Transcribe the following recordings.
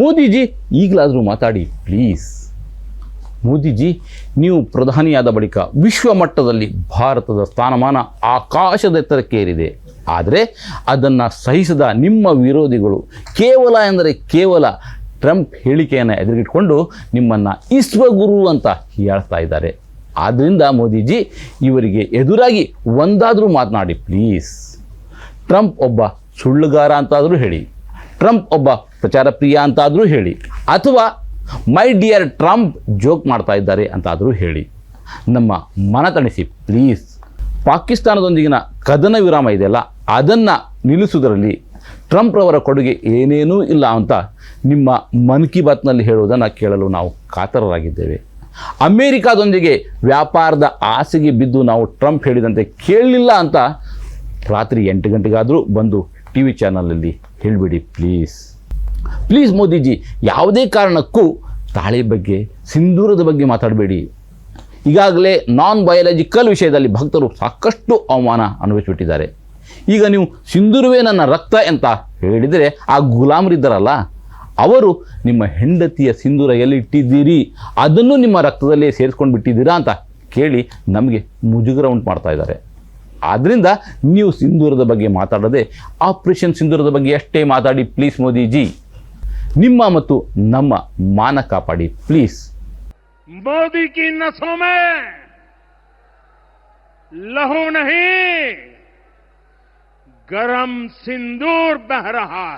ಮೋದಿಜಿ, ಈಗಲಾದರೂ ಮಾತಾಡಿ ಪ್ಲೀಸ್ ಮೋದಿಜಿ, ನೀವು ಪ್ರಧಾನಿಯಾದ ಬಳಿಕ ವಿಶ್ವ ಮಟ್ಟದಲ್ಲಿ ಭಾರತದ ಸ್ಥಾನಮಾನ ಆಕಾಶದ ಎತ್ತರಕ್ಕೇರಿದೆ. ಆದರೆ ಅದನ್ನು ಸಹಿಸದ ನಿಮ್ಮ ವಿರೋಧಿಗಳು ಕೇವಲ ಎಂದರೆ ಕೇವಲ ಟ್ರಂಪ್ ಹೇಳಿಕೆಯನ್ನು ಎದುರಿಗಿಟ್ಕೊಂಡು ನಿಮ್ಮನ್ನು ಇಸ್ವಗುರು ಅಂತ ಹೇಳ್ತಾ ಇದ್ದಾರೆ. ಆದ್ದರಿಂದ ಮೋದಿಜಿ, ಇವರಿಗೆ ಎದುರಾಗಿ ಒಂದಾದರೂ ಮಾತನಾಡಿ ಪ್ಲೀಸ್ ಟ್ರಂಪ್ ಒಬ್ಬ ಸುಳ್ಳುಗಾರ ಅಂತಾದರೂ ಹೇಳಿ. ಟ್ರಂಪ್ ಒಬ್ಬ ಪ್ರಚಾರ ಪ್ರಿಯ ಅಂತಾದರೂ ಹೇಳಿ, ಅಥವಾ ಮೈ ಡಿಯರ್ ಟ್ರಂಪ್ ಜೋಕ್ ಮಾಡ್ತಾ ಇದ್ದಾರೆ ಅಂತಾದರೂ ಹೇಳಿ, ನಮ್ಮ ಮನ ತಣಿಸಿ, ಪ್ಲೀಸ್. ಪಾಕಿಸ್ತಾನದೊಂದಿಗಿನ ಕದನ ವಿರಾಮ ಇದೆಯಲ್ಲ, ಅದನ್ನು ನಿಲ್ಲಿಸುವುದರಲ್ಲಿ ಟ್ರಂಪ್ರವರ ಕೊಡುಗೆ ಏನೇನೂ ಇಲ್ಲ ಅಂತ ನಿಮ್ಮ ಮನ್ ಕಿ ಬಾತ್ನಲ್ಲಿ ಹೇಳುವುದನ್ನು ಕೇಳಲು ನಾವು ಕಾತರರಾಗಿದ್ದೇವೆ. ಅಮೇರಿಕಾದೊಂದಿಗೆ ವ್ಯಾಪಾರದ ಆಸೆಗೆ ಬಿದ್ದು ನಾವು ಟ್ರಂಪ್ ಹೇಳಿದಂತೆ ಕೇಳಲಿಲ್ಲ ಅಂತ ರಾತ್ರಿ ಎಂಟು ಗಂಟೆಗಾದರೂ ಬಂದು ಟಿ ವಿ ಚಾನಲಲ್ಲಿ ಹೇಳಿಬಿಡಿ ಪ್ಲೀಸ್ ಪ್ಲೀಸ್ ಮೋದಿಜಿ, ಯಾವುದೇ ಕಾರಣಕ್ಕೂ ತಾಳೆ ಬಗ್ಗೆ, ಸಿಂಧೂರದ ಬಗ್ಗೆ ಮಾತಾಡಬೇಡಿ. ಈಗಾಗಲೇ ನಾನ್ ಬಯಾಲಜಿಕಲ್ ವಿಷಯದಲ್ಲಿ ಭಕ್ತರು ಸಾಕಷ್ಟು ಅವಮಾನ ಅನುಭವಿಸಿಬಿಟ್ಟಿದ್ದಾರೆ. ಈಗ ನೀವು ಸಿಂಧೂರವೇ ನನ್ನ ರಕ್ತ ಅಂತ ಹೇಳಿದರೆ ಆ ಗುಲಾಮರಿದ್ದಾರಲ್ಲ ಅವರು ನಿಮ್ಮ ಹೆಂಡತಿಯ ಸಿಂಧೂರ ಎಲ್ಲಿಟ್ಟಿದ್ದೀರಿ ಅದನ್ನು ನಿಮ್ಮ ರಕ್ತದಲ್ಲೇ ಸೇರಿಸ್ಕೊಂಡು ಬಿಟ್ಟಿದ್ದೀರಾ ಅಂತ ಕೇಳಿ ನಮಗೆ ಮುಜುಗರ ಉಂಟು ಮಾಡ್ತಾ ಇದ್ದಾರೆ. ಆದ್ದರಿಂದ ನೀವು ಸಿಂಧೂರದ ಬಗ್ಗೆ ಮಾತಾಡದೆ ಆಪರೇಷನ್ ಸಿಂಧೂರದ ಬಗ್ಗೆ ಅಷ್ಟೇ ಮಾತಾಡಿ ಪ್ಲೀಸ್ ಮೋದಿಜಿ. ನಿಮ್ಮ ಮತ್ತು ನಮ್ಮ ಮಾನ ಕಾಪಾಡಿ ಪ್ಲೀಸ್ ಮೋದಿ ಕಿ ನಸೋ ಮೇ ಲಹೋ ನಹಿ. ಗರಂ ಸಿಂಧೂರ್ ಬಹರಹಾ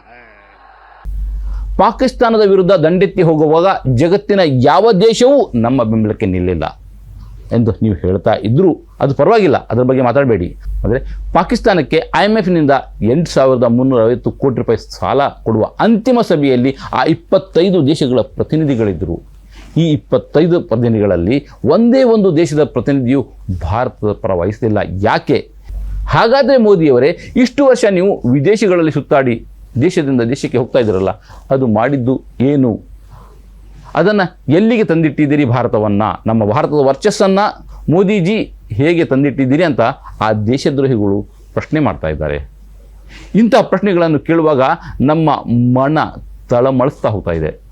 ಪಾಕಿಸ್ತಾನದ ವಿರುದ್ಧ ದಂಡೆತ್ತಿ ಹೋಗುವಾಗ ಜಗತ್ತಿನ ಯಾವ ದೇಶವೂ ನಮ್ಮ ಬೆಂಬಲಕ್ಕೆ ನಿಲ್ಲಿಲ್ಲ. ಎಂದು ನೀವು ಹೇಳ್ತಾ ಇದ್ದರೂ ಅದು ಪರವಾಗಿಲ್ಲ, ಅದರ ಬಗ್ಗೆ ಮಾತಾಡಬೇಡಿ. ಅಂದರೆ ಪಾಕಿಸ್ತಾನಕ್ಕೆ ಐ ಎಂ ಎಫ್ನಿಂದ ಎಂಟು ಸಾವಿರದ ಮುನ್ನೂರ ಐವತ್ತು ಕೋಟಿ ರೂಪಾಯಿ ಸಾಲ ಕೊಡುವ ಅಂತಿಮ ಸಭೆಯಲ್ಲಿ ಆ ಇಪ್ಪತ್ತೈದು ದೇಶಗಳ ಪ್ರತಿನಿಧಿಗಳಿದ್ದರು ಈ ಇಪ್ಪತ್ತೈದು ಪ್ರತಿನಿಧಿಗಳಲ್ಲಿ ಒಂದೇ ಒಂದು ದೇಶದ ಪ್ರತಿನಿಧಿಯು ಭಾರತದ ಪರ ವಹಿಸಲಿಲ್ಲ. ಯಾಕೆ? ಹಾಗಾದರೆ ಮೋದಿಯವರೇ, ಇಷ್ಟು ವರ್ಷ ನೀವು ವಿದೇಶಗಳಲ್ಲಿ ಸುತ್ತಾಡಿ ದೇಶದಿಂದ ದೇಶಕ್ಕೆ ಹೋಗ್ತಾ ಇದ್ದೀರಲ್ಲ, ಅದು ಮಾಡಿದ್ದು ಏನು? ಅದನ್ನು ಎಲ್ಲಿಗೆ ತಂದಿಟ್ಟಿದ್ದೀರಿ ಭಾರತವನ್ನು? ನಮ್ಮ ಭಾರತದ ವರ್ಚಸ್ಸನ್ನು ಮೋದಿಜಿ ಹೇಗೆ ತಂದಿಟ್ಟಿದ್ದೀರಿ ಅಂತ ಆ ದೇಶದ್ರೋಹಿಗಳು ಪ್ರಶ್ನೆ ಮಾಡ್ತಾ ಇದ್ದಾರೆ. ಇಂಥ ಪ್ರಶ್ನೆಗಳನ್ನು ಕೇಳುವಾಗ ನಮ್ಮ ಮನ ತಳಮಳಿಸ್ತಾ ಹೋಗ್ತಾ ಇದೆ.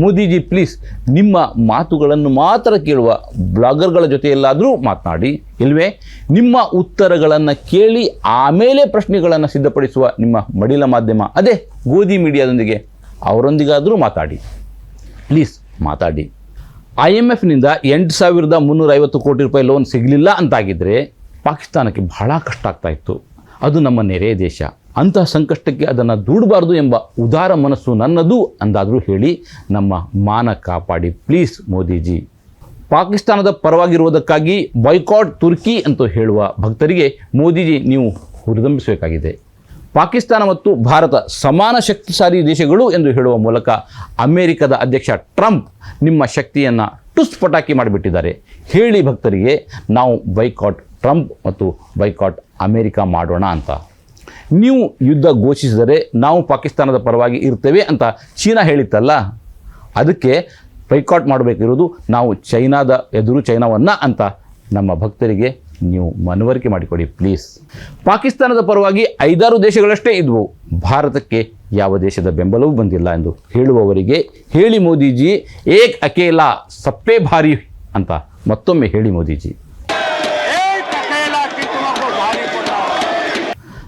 ಮೋದಿಜಿ ಪ್ಲೀಸ್ ನಿಮ್ಮ ಮಾತುಗಳನ್ನು ಮಾತ್ರ ಕೇಳುವ ಬ್ಲಾಗರ್ಗಳ ಜೊತೆಯಲ್ಲಾದರೂ ಮಾತನಾಡಿ. ಇಲ್ವೇ, ನಿಮ್ಮ ಉತ್ತರಗಳನ್ನು ಕೇಳಿ ಆಮೇಲೆ ಪ್ರಶ್ನೆಗಳನ್ನು ಸಿದ್ಧಪಡಿಸುವ ನಿಮ್ಮ ಮಡಿಲ ಮಾಧ್ಯಮ, ಅದೇ ಗೋಧಿ ಮೀಡಿಯಾದೊಂದಿಗೆ ಅವರೊಂದಿಗಾದರೂ ಮಾತಾಡಿ. ಪ್ಲೀಸ್ ಮಾತಾಡಿ. ಐ ಎಂ ಎಫ್ನಿಂದ ಎಂಟು ಸಾವಿರದ ಮುನ್ನೂರ ಐವತ್ತು ಕೋಟಿ ರೂಪಾಯಿ ಲೋನ್ ಸಿಗಲಿಲ್ಲ ಅಂತಾಗಿದ್ದರೆ ಪಾಕಿಸ್ತಾನಕ್ಕೆ ಬಹಳ ಕಷ್ಟ ಆಗ್ತಾ ಇತ್ತು. ಅದು ನಮ್ಮ ನೆರೆಯ ದೇಶ. ಅಂತಹ ಸಂಕಷ್ಟಕ್ಕೆ ಅದನ್ನು ದೂಡಬಾರ್ದು ಎಂಬ ಉದಾರ ಮನಸ್ಸು ನನ್ನದು ಅಂದಾದರೂ ಹೇಳಿ ನಮ್ಮ ಮಾನ ಕಾಪಾಡಿ ಪ್ಲೀಸ್ ಮೋದಿಜಿ. ಪಾಕಿಸ್ತಾನದ ಪರವಾಗಿರುವುದಕ್ಕಾಗಿ ಬಾಯ್ಕಾಟ್ ತುರ್ಕಿ ಅಂತ ಹೇಳುವ ಭಕ್ತರಿಗೆ ಮೋದಿಜಿ ನೀವು ಹುರಿದಂಬಿಸಬೇಕಾಗಿದೆ. ಪಾಕಿಸ್ತಾನ ಮತ್ತು ಭಾರತ ಸಮಾನ ಶಕ್ತಿಶಾಲಿ ದೇಶಗಳು ಎಂದು ಹೇಳುವ ಮೂಲಕ ಅಮೆರಿಕದ ಅಧ್ಯಕ್ಷ ಟ್ರಂಪ್ ನಿಮ್ಮ ಶಕ್ತಿಯನ್ನು ಟುಸ್ ಪಟಾಕಿ ಮಾಡಿಬಿಟ್ಟಿದ್ದಾರೆ. ಹೇಳಿ ಭಕ್ತರಿಗೆ, ನಾವು ಬೈಕಾಟ್ ಟ್ರಂಪ್ ಮತ್ತು ಬೈಕಾಟ್ ಅಮೆರಿಕ ಮಾಡೋಣ ಅಂತ. ನೀವು ಯುದ್ಧ ಘೋಷಿಸಿದರೆ ನಾವು ಪಾಕಿಸ್ತಾನದ ಪರವಾಗಿ ಇರ್ತೇವೆ ಅಂತ ಚೀನಾ ಹೇಳಿತ್ತಲ್ಲ? ಅದಕ್ಕೆ ಬೈಕಾಟ್ ಮಾಡಬೇಕಿರೋದು ನಾವು ಚೈನಾದ ಎದುರು ಚೈನಾವನ್ನು ಅಂತ ನಮ್ಮ ಭಕ್ತರಿಗೆ ನೀವು ಮನವರಿಕೆ ಮಾಡಿಕೊಡಿ ಪ್ಲೀಸ್ ಪಾಕಿಸ್ತಾನದ ಪರವಾಗಿ ಐದಾರು ದೇಶಗಳಷ್ಟೇ ಇದ್ವು. ಭಾರತಕ್ಕೆ ಯಾವ ದೇಶದ ಬೆಂಬಲವೂ ಬಂದಿಲ್ಲ ಎಂದು ಹೇಳುವವರಿಗೆ ಹೇಳಿ ಮೋದಿಜಿ, ಏಕ್ ಅಕೇಲಾ, ಸಪ್ಪೆ ಭಾರಿ ಅಂತ ಮತ್ತೊಮ್ಮೆ ಹೇಳಿ ಮೋದಿಜಿ.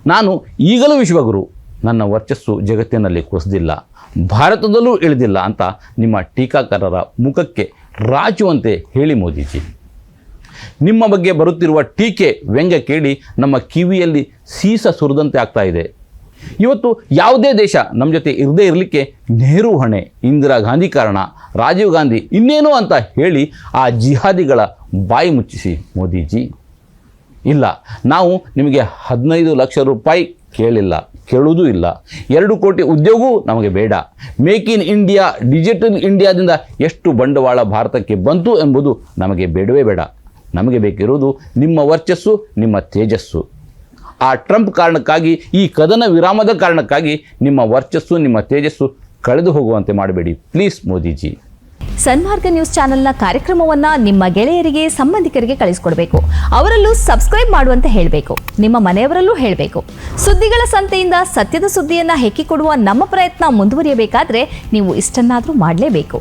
ನಾನು ಈಗಲೂ ವಿಶ್ವಗುರು. ನನ್ನ ವರ್ಚಸ್ಸು ಜಗತ್ತಿನಲ್ಲಿ ಕುಸಿದಿಲ್ಲ. ಭಾರತದಲ್ಲೂ ಇಳಿದಿಲ್ಲ ಅಂತ ನಿಮ್ಮ ಟೀಕಾಕಾರರ ಮುಖಕ್ಕೆ ರಾಚುವಂತೆ ಹೇಳಿ ಮೋದಿಜಿ. ನಿಮ್ಮ ಬಗ್ಗೆ ಬರುತ್ತಿರುವ ಟೀಕೆ, ವ್ಯಂಗ್ಯ ಕೇಳಿ ನಮ್ಮ ಕಿವಿಯಲ್ಲಿ ಸೀಸ ಸುರಿದಂತೆ ಆಗ್ತಾ ಇದೆ. ಇವತ್ತು ಯಾವುದೇ ದೇಶ ನಮ್ಮ ಜೊತೆ ಇರದೇ ಇರಲಿಕ್ಕೆ ನೆಹರು ಹೊಣೆ, ಇಂದಿರಾ ಗಾಂಧಿ ಕಾರಣ, ರಾಜೀವ್ ಗಾಂಧಿ ಇನ್ನೇನು ಅಂತ ಹೇಳಿ ಆ ಜಿಹಾದಿಗಳ ಬಾಯಿ ಮುಚ್ಚಿಸಿ ಮೋದಿಜಿ. ಇಲ್ಲ, ನಾವು ನಿಮಗೆ ಹದಿನೈದು ಲಕ್ಷ ರೂಪಾಯಿ ಕೇಳಿಲ್ಲ, ಕೇಳುವುದೂ ಇಲ್ಲ. ಎರಡು ಕೋಟಿ ಉದ್ಯೋಗವೂ ನಮಗೆ ಬೇಡ. ಮೇಕ್ ಇನ್ ಇಂಡಿಯಾ, ಡಿಜಿಟಲ್ ಇಂಡಿಯಾದಿಂದ ಎಷ್ಟು ಬಂಡವಾಳ ಭಾರತಕ್ಕೆ ಬಂತು ಎಂಬುದು ನಮಗೆ ಬೇಡವೇ ಬೇಡ. ನಮಗೆ ಬೇಕಿರುವುದು ನಿಮ್ಮ ವರ್ಚಸ್ಸು, ನಿಮ್ಮ ತೇಜಸ್ಸು. ಆ ಟ್ರಂಪ್ ಕಾರಣಕ್ಕಾಗಿ, ಈ ಕದನ ವಿರಾಮದ ಕಾರಣಕ್ಕಾಗಿ ನಿಮ್ಮ ವರ್ಚಸ್ಸು, ನಿಮ್ಮ ತೇಜಸ್ಸು ಕಳೆದು ಹೋಗುವಂತೆ ಮಾಡಬೇಡಿ. ಪ್ಲೀಸ್ ಮೋದಿಜಿ. ಸನ್ಮಾರ್ಗ ನ್ಯೂಸ್ ಚಾನೆಲ್ನ ಕಾರ್ಯಕ್ರಮವನ್ನು ನಿಮ್ಮ ಗೆಳೆಯರಿಗೆ, ಸಂಬಂಧಿಕರಿಗೆ ಕಳಿಸ್ಕೊಡ್ಬೇಕು. ಅವರಲ್ಲೂ ಸಬ್ಸ್ಕ್ರೈಬ್ ಮಾಡುವಂತೆ ಹೇಳಬೇಕು. ನಿಮ್ಮ ಮನೆಯವರಲ್ಲೂ ಹೇಳಬೇಕು. ಸುದ್ದಿಗಳ ಸಂತೆಯಿಂದ ಸತ್ಯದ ಸುದ್ದಿಯನ್ನು ಹೆಕ್ಕಿಕೊಡುವ ನಮ್ಮ ಪ್ರಯತ್ನ ಮುಂದುವರಿಯಬೇಕಾದ್ರೆ ನೀವು ಇಷ್ಟನ್ನಾದರೂ ಮಾಡಲೇಬೇಕು.